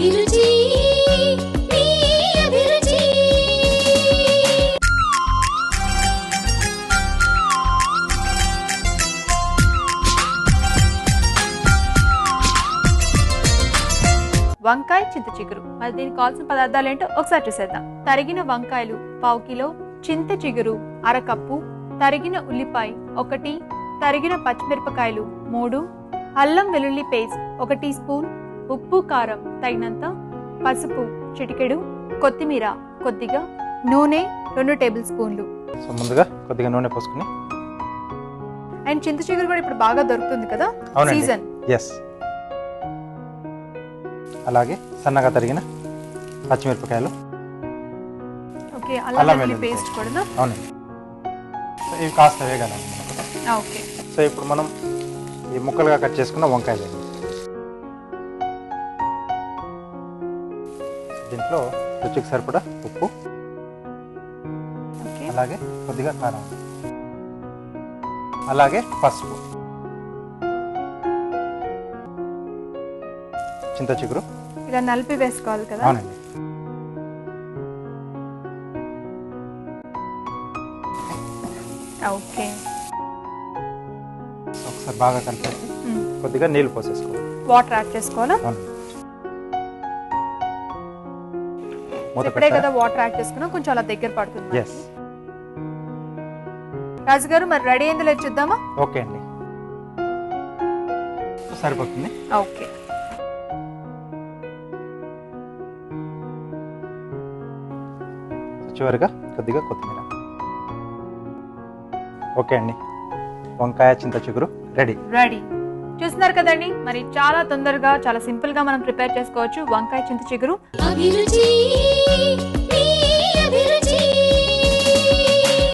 అభిరుచి మీ అభిరుచి. వంకాయ చింత చిగురు. మరి దీనికి కావాల్సిన పదార్థాలు ఏంటో ఒకసారి చూసేద్దాం. తరిగిన వంకాయలు పావు కిలో చింత చిగురు అరకప్పు తరిగిన ఉల్లిపాయ ఒకటి తరిగిన పచ్చిమిరపకాయలు మూడు అల్లం వెల్లుల్లి పేస్ట్ ఒక టీ స్పూన్ ఉప్పు కారం తగినంత పసుపు చిటికెడు కొత్తిమీర కొద్దిగా నూనె రెండు టేబుల్ స్పూన్లు. సో ముందుగా కొద్దిగా నూనె పోసుకుని. అండ్ చింత చిగురు కూడా ఇప్పుడు బాగా దొరుకుతుంది కదా? సీజన్. ఎస్ అలాగే సన్నగా తరిగిన పచ్చిమిరపకాయలు. ఓకే అల్లం అల్లం వెల్లుల్లి వెల్లుల్లి పేస్ట్ కూడా అవునండి. సో ఇవి కాస్త వేగాలండి. ఓకే. సో ఇప్పుడు మనం ఈ ముక్కలుగా కట్ చేసుకున్న వంకాయలు. దీంట్లో రుచికి సరిపడా ఉప్పు అలాగే కొద్దిగా కారం. అలాగే పసుపు. చింత చిగురు. ఇలా నలిపి వేసుకోవాలి కదా? అవునండి. ఓకే. ఒకసారి బాగా కలిపేసి కొద్దిగా నీళ్ళు పోసేసుకోవాలి. వాటర్ యాడ్ చేసుకోవాలా? ఇప్పుడే కదా వాటర్ యాడ్ చేసుకున్నా. కొంచెం అలా దగ్గర పడుతుంది. రాజు గారు మరి రెడీ అయిందో లేదు చూద్దామా? ఓకే అండి. సరిపోతుంది. ఓకే. చివరిగా కొద్దిగా కొత్తిమీర. ఓకే అండి. వంకాయ చింత చిగురు రెడీ. రెడీ. చూస్తున్నారు కదండి. మరి చాలా తొందరగా చాలా సింపుల్గా మనం ప్రిపేర్ చేసుకోవచ్చు వంకాయ చింత చిగురు.